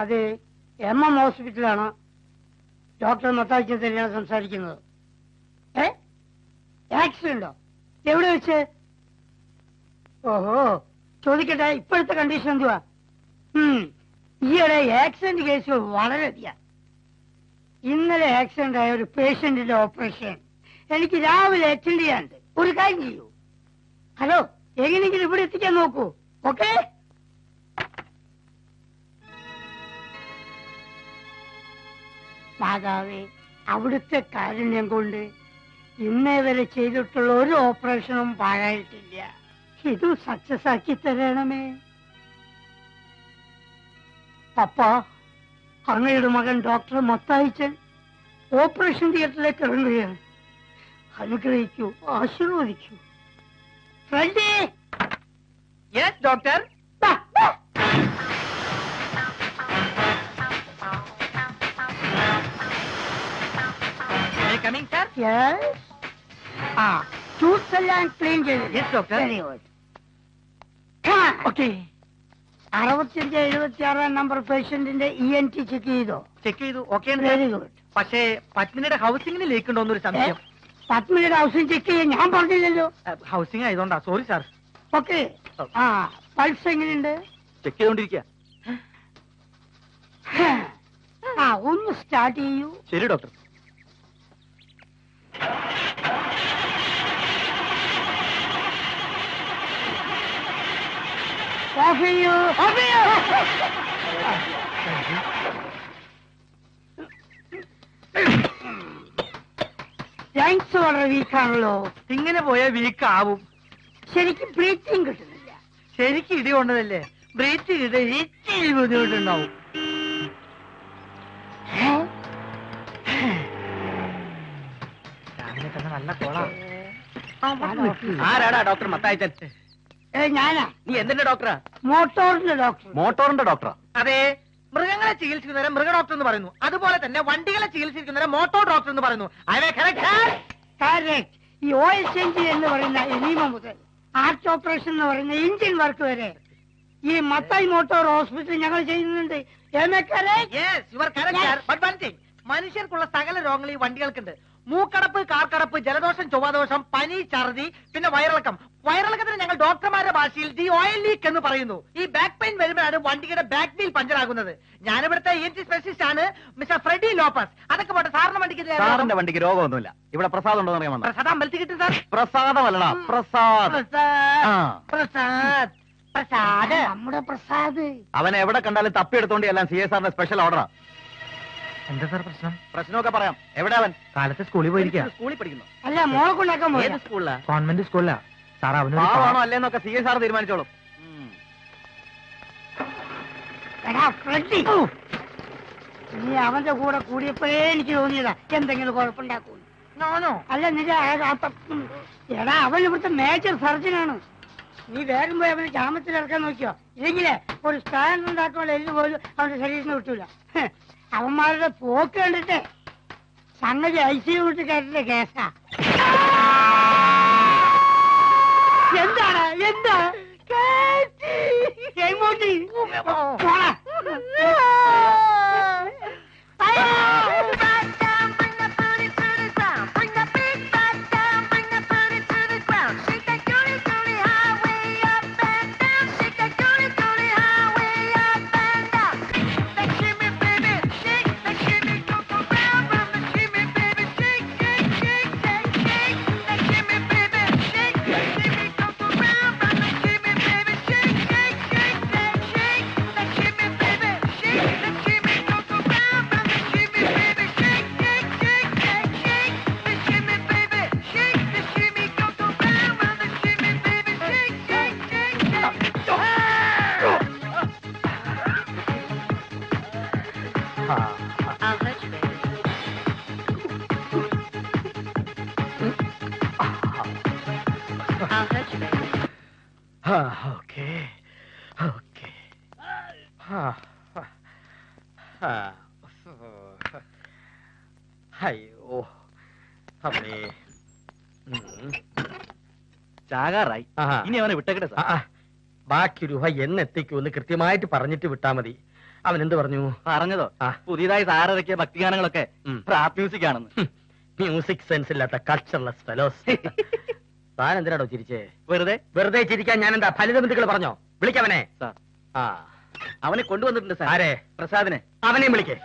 അത് M M ഹോസ്പിറ്റലാണ് doctor Mathachan തന്നെയാണ് സംസാരിക്കുന്നത്. ഏ? ആക്സിഡന്റോ എവിടെ വെച്ച്? ഓഹോ. ചോദിക്കട്ടെ ഇപ്പോഴത്തെ കണ്ടീഷൻ എന്തുവാ? ഈയിടെ ആക്സിഡന്റ് കേസുകൾ വളരെയധികം. ഇന്നലെ ആക്സിഡന്റ് ആയ ഒരു പേഷ്യന്റിന്റെ ഓപ്പറേഷൻ എനിക്ക് രാവിലെ അറ്റൻഡ് ചെയ്യാനുണ്ട്. ഒരു കാര്യം ചെയ്യൂ. ഹലോ എങ്ങനെയെങ്കിലും ഇവിടെ എത്തിക്കാൻ നോക്കൂ. ഓക്കെ മാതാവേ അവിടുത്തെ കാരുണ്യം കൊണ്ട് ഇന്നേ വരെ ചെയ്തിട്ടുള്ള ഒരു ഓപ്പറേഷനും പാഴായിട്ടില്ല. ഇത് സക്സസ് ആക്കി തരണമേ. പപ്പ അങ്ങയുടെ മകൻ ഡോക്ടർ മത്തായിച്ചൻ ഓപ്പറേഷൻ തിയേറ്ററിലേക്ക് ഇറങ്ങുകയാണ്. അനുഗ്രഹിക്കൂ ആശീർവദിക്കൂ. ഫ്രണ്ടേ! Doctor coming sir? Yes. ആ. ടൂത്ത്സ് എല്ലാം Yes, doctor. Very good. Come on. Okay. അറുപത്തിയഞ്ച് എഴുപത്തി ആറാം നമ്പർ പേഷ്യന്റിന്റെ ഇ എൻ ടി ചെക്ക് ചെയ്തോ? ചെക്ക് ചെയ്തു. ഓക്കെ വെരി ഗുഡ് പക്ഷേ പത്മിനിയുടെ ഹൗസിംഗിന് ലീക്ക് ഉണ്ടോ എന്നൊരു സംശയം. പത്മിനിയുടെ ഹൗസിംഗ് ചെക്ക് ചെയ്യാൻ ഞാൻ പറഞ്ഞില്ലല്ലോ. ഹൗസിംഗ് ആയതുകൊണ്ടാ. സോറി സാർ ഓക്കെ ആ പൾസ് എങ്ങനെയുണ്ട്? ചെക്ക് ചെയ്തോണ്ടിരിക്കുക ആ ഒന്ന് സ്റ്റാർട്ട് ചെയ്യൂ. ശരി ഡോക്ടർ ചെയ്യൂ ഓഫ് ചെയ്യൂ ലങ്സ് വളരെ വീക്കാണല്ലോ. ഇങ്ങനെ പോയാൽ വീക്ക് ആവും ശരിക്കും ബ്രീത്തിങ് കിട്ടുന്നില്ല. ശരിക്കും ഇടി കൊണ്ടതല്ലേ? ബ്രീത്ത് ചെയ്ത് ഇച്ചിരി ബുദ്ധിമുട്ടുണ്ടാവും? രാവിലെ തന്നെ നല്ല കോളാ. ആരാടാ ഡോക്ടർ മത്തായി ഏ, ഞാനാ. നീ എന്തിന്റെ ഡോക്ടറാ? മോട്ടോറിന്റെ ഡോക്ടർ. മോട്ടോറിന്റെ ഡോക്ടറാ. അതെ മൃഗങ്ങളെ ചികിത്സിക്കുന്നവരെ മൃഗ ഡോക്ടർ എന്ന് പറയുന്നു. അതുപോലെ തന്നെ വണ്ടികളെ ചികിത്സിക്കുന്നവരെ മോട്ടോർ ഡോക്ടർ എന്ന് പറയുന്നു. ഈ ഓയിൽ ചേഞ്ച് എന്ന് പറയുന്ന എനീമ മുതൽ ആർട്ട് ഓപ്പറേഷൻ എന്ന് പറയുന്ന എഞ്ചിൻ വർക്ക് വരെ ഈ മത്തായി മോട്ടോർ ഹോസ്പിറ്റൽ ഞങ്ങൾ ചെയ്യുന്നുണ്ട്. മനുഷ്യർക്കുള്ള സകല രോഗങ്ങൾ ഈ വണ്ടികൾക്കുണ്ട്. മൂക്കടപ്പ് കാർക്കടപ്പ് ജലദോഷം ചൊവ്വാദോഷം പനി ഛർദി പിന്നെ വയറിളക്കം. വയറിളക്കത്തിന് ഞങ്ങൾ ഡോക്ടർമാരുടെ ഭാഷയിൽ ദി ഓയിൽ ലീക്ക് എന്ന് പറയുന്നു. ഈ ബാക്ക് പെയിൻ വരുമ്പോഴാണ് വണ്ടിയുടെ ബാക്ക് വീൽ പഞ്ചർ ആകുന്നത് ഞാനിവിടുത്തെ ഇ എൻ ടി സ്പെഷ്യലിസ്റ്റ് ആണ് മിസ്റ്റർ ഫ്രെഡി ലോപ്പസ്. അതൊക്കെ പോട്ടെ സാറിന്റെ വണ്ടിക്ക് ഇത് സാറിന്റെ വണ്ടിക്ക് രോഗമൊന്നുമില്ല. ഇവിടെ പ്രസാദം ഉണ്ടോ അറിയാൻ വന്ന പ്രസാദ് അമ്പലത്തിൽ കിട്ടും സാർ. പ്രസാദമല്ലടാ പ്രസാദ്. പ്രസാദ്. പ്രസാദ്. പ്രസാദ്. നമ്മുടെ പ്രസാദ്. അവനെ എവിടെ കണ്ടാലും തപ്പി തപ്പിയെടുത്തോണ്ട് എല്ലാം സി എസ് ആറിന്റെ സ്പെഷ്യൽ ഓർഡറാ എന്താ സാർ പ്രശ്നം? പ്രശ്നമൊക്കെ പറയാം. എവിടെ അവൻ? കാലത്ത് സ്കൂളിൽ പോയിരിക്കുക സ്കൂളിൽ പഠിക്കുന്നു? അല്ല മോളെ കൊണ്ടാക്കാൻ ഏത് സ്കൂളിലാ? കോൺവെന്റ് സ്കൂളിലാ. സാർ പാവാണോ അല്ലേന്നൊക്കെ സി എ സാർ തീരുമാനിച്ചോളും. നീ അവന്റെ കൂടെ കൂടിയപ്പോഴേ എനിക്ക് തോന്നിയതാ. എന്തെങ്കിലും കുഴപ്പമുണ്ടാക്കൂ ഞാനോ? അല്ല നിന്റെ. എടാ അവൻ ഇവിടുത്തെ മേജർ സർജനാണ്. നീ വേഗം പോയി അവനെ ജാമത്തിൽ ഇറക്കാൻ നോക്കിയോ? ഇല്ലെങ്കിലേ ഒരു സ്റ്റാൻഡ് ഉണ്ടാക്കാനുള്ള എല്ല് പോലും അവന്റെ ശരീരത്തിന് കിട്ടൂല. അവന്മാരുടെ പോക്ക് കണ്ടിട്ട് സംഗതി ഐ സി യുട്ട് വിട്ട് കയറ്റുന്ന കേസാ. എന്താണ്? എന്താ? എങ്ങോട്ട് പോടാ. ഓക്കെ. ഓക്കെ. അയ്യോ. അമ്മേ ചാകാറായി. ഇനി അവനെ വിട്ടേക്കട്ടെ സാർ. ബാക്കി രൂപ എന്നെത്തിക്കുമെന്ന് കൃത്യമായിട്ട് പറഞ്ഞിട്ട് വിട്ടാ മതി. അവൻ എന്ത് പറഞ്ഞു? പറഞ്ഞതോ? പുതിയതായി സാറിറക്കിയ ഭക്തിഗാനങ്ങളൊക്കെ. മ്യൂസിക് ആണെന്ന് മ്യൂസിക് സെൻസ് ഇല്ലാത്ത കൾച്ചർലെസ് ഫെലോസ് താൻ എന്തിനാടോ ചിരിച്ചേ? വെറുതെ? വെറുതെ ചിരിക്കാൻ ഞാൻ എന്താ ഫലിത ബന്ധുക്കൾ പറഞ്ഞോ വിളിക്കവനെ സാർ. ആ. അവനെ കൊണ്ടുവന്നിട്ടുണ്ട് സാർ. ആരെ? പ്രസാദിനെ. അവനെയും വിളിക്കേ.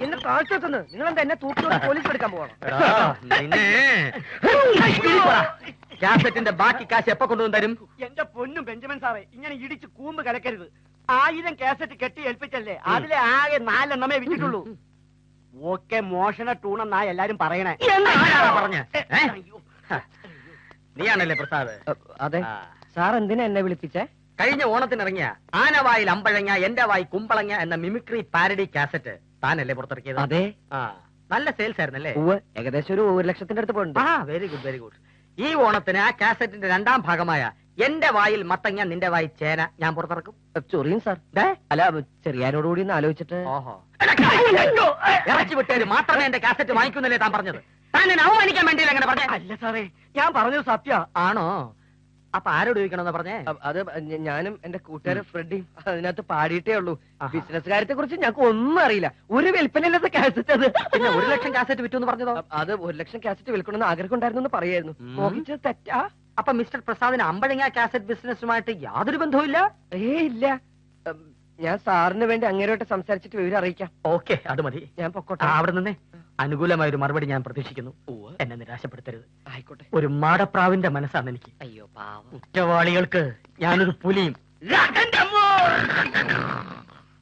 എന്നെ കാഴ്ചന്ന് നിങ്ങൾ എന്താ എന്നെ തൂക്കിയോട് പോലീസ് എടുക്കാൻ പോകണം കാസറ്റിന്റെ ബാക്കി കാശ് എപ്പോ കൊണ്ടുവന്ന് തരും? എന്റെ പൊന്നും ബെഞ്ചമിൻ സാറേ ഇങ്ങനെ ഇടിച്ച് കൂമ്പ് കലക്കരുത്. ആയിരം കാസറ്റ് കെട്ടി ഏൽപ്പിച്ചല്ലേ? അതിലെ ആകെ നാലെണ്ണമേ വിറ്റിട്ടുള്ളൂ. ഓക്കെ മോഷണ ടൂണെന്നാ എല്ലാരും പറയണേ. പറഞ്ഞ? നീയാണല്ലേ പ്രസാദ്? അതെ. സാർ എന്തിനാ എന്നെ വിളിപ്പിച്ചേ? കഴിഞ്ഞ ഓണത്തിന് ഓണത്തിനിറങ്ങിയ ആനവായിൽ അമ്പഴങ്ങ എന്റെ വായി കുമ്പളങ്ങ എന്ന മിമിക്രി പാരഡി കാസറ്റ് താനല്ലേ പുറത്തിറക്കിയത്? അതെ. ആ. നല്ല സെയിൽസ് ആയിരുന്നല്ലേ? ഏകദേശം ഒരു ഒരു ലക്ഷത്തിന്റെ അടുത്ത് പോയിട്ടുണ്ട്. ആ വെരി ഗുഡ് വെരി ഗുഡ് ഈ ഓണത്തിന് ആ കാസറ്റിന്റെ രണ്ടാം ഭാഗമായ എന്റെ വായിൽ മത്തങ്ങ നിന്റെ വായി ചേന ഞാൻ പുറത്തിറക്കും. ചൊറിയും സാർ. ദേ, അല്ല ചെറിയാനോടുകൂടി ഒന്ന് ആലോചിച്ചിട്ട്. ഓഹോ. ഇറച്ചി വിട്ടേര് മാത്രമേ എന്റെ കാസറ്റ് വാങ്ങിക്കുന്നില്ലേ താൻ പറഞ്ഞത്? താൻ എന്നെ അവമാനിക്കാൻ വേണ്ടിയില്ല അങ്ങനെ പറഞ്ഞേ? അല്ല സാറേ ഞാൻ പറഞ്ഞത് സത്യ. ആണോ? അപ്പൊ ആരോട് ചോദിക്കണമെന്ന് പറഞ്ഞേ? അത് ഞ- ഞാനും എന്റെ കൂട്ടുകാരൻ ഫ്രെഡിയും അതിനകത്ത് പാടിയിട്ടേ ഉള്ളൂ. ആഹാ. ബിസിനസ് കാര്യത്തെ കുറിച്ച് ഞങ്ങൾക്ക് ഒന്നും അറിയില്ല. ഒരു വിൽപ്പനയില്ലാത്ത കാസറ്റ് അത്. പിന്നെ ഒരു ലക്ഷം കാസറ്റ് വിറ്റു എന്ന് പറഞ്ഞതോ? അ- അത് ഒരു ലക്ഷം കാസറ്റ് വിൽക്കണമെന്ന് ആഗ്രഹം ഉണ്ടായിരുന്നു എന്ന് പറയായിരുന്നു. ഉം. നോക്കിച്ചത് തെറ്റാ. അപ്പൊ മിസ്റ്റർ പ്രസാദിന് അമ്പഴങ്ങ കാസറ്റ് ബിസിനസ്സുമായിട്ട് യാതൊരു ബന്ധവുമില്ല? ഏ ഇല്ല. ഞാൻ സാറിന് വേണ്ടി അങ്ങേരോട്ട് സംസാരിച്ചിട്ട് വിവരം അറിയിക്കാം. ഓക്കെ അത് മതി. ഞാൻ പൊക്കോട്ടെ. അവിടെ നിന്നേ. അനുകൂലമായ ഒരു മറുപടി ഞാൻ പ്രതീക്ഷിക്കുന്നു. എന്നെ നിരാശപ്പെടുത്തരുത്. ആയിക്കോട്ടെ. ഒരു മാടപ്രാവിന്റെ മനസ്സാണ് എനിക്ക്. അയ്യോ പാവം. കുറ്റവാളികൾക്ക് ഞാനൊരു പുലിയും.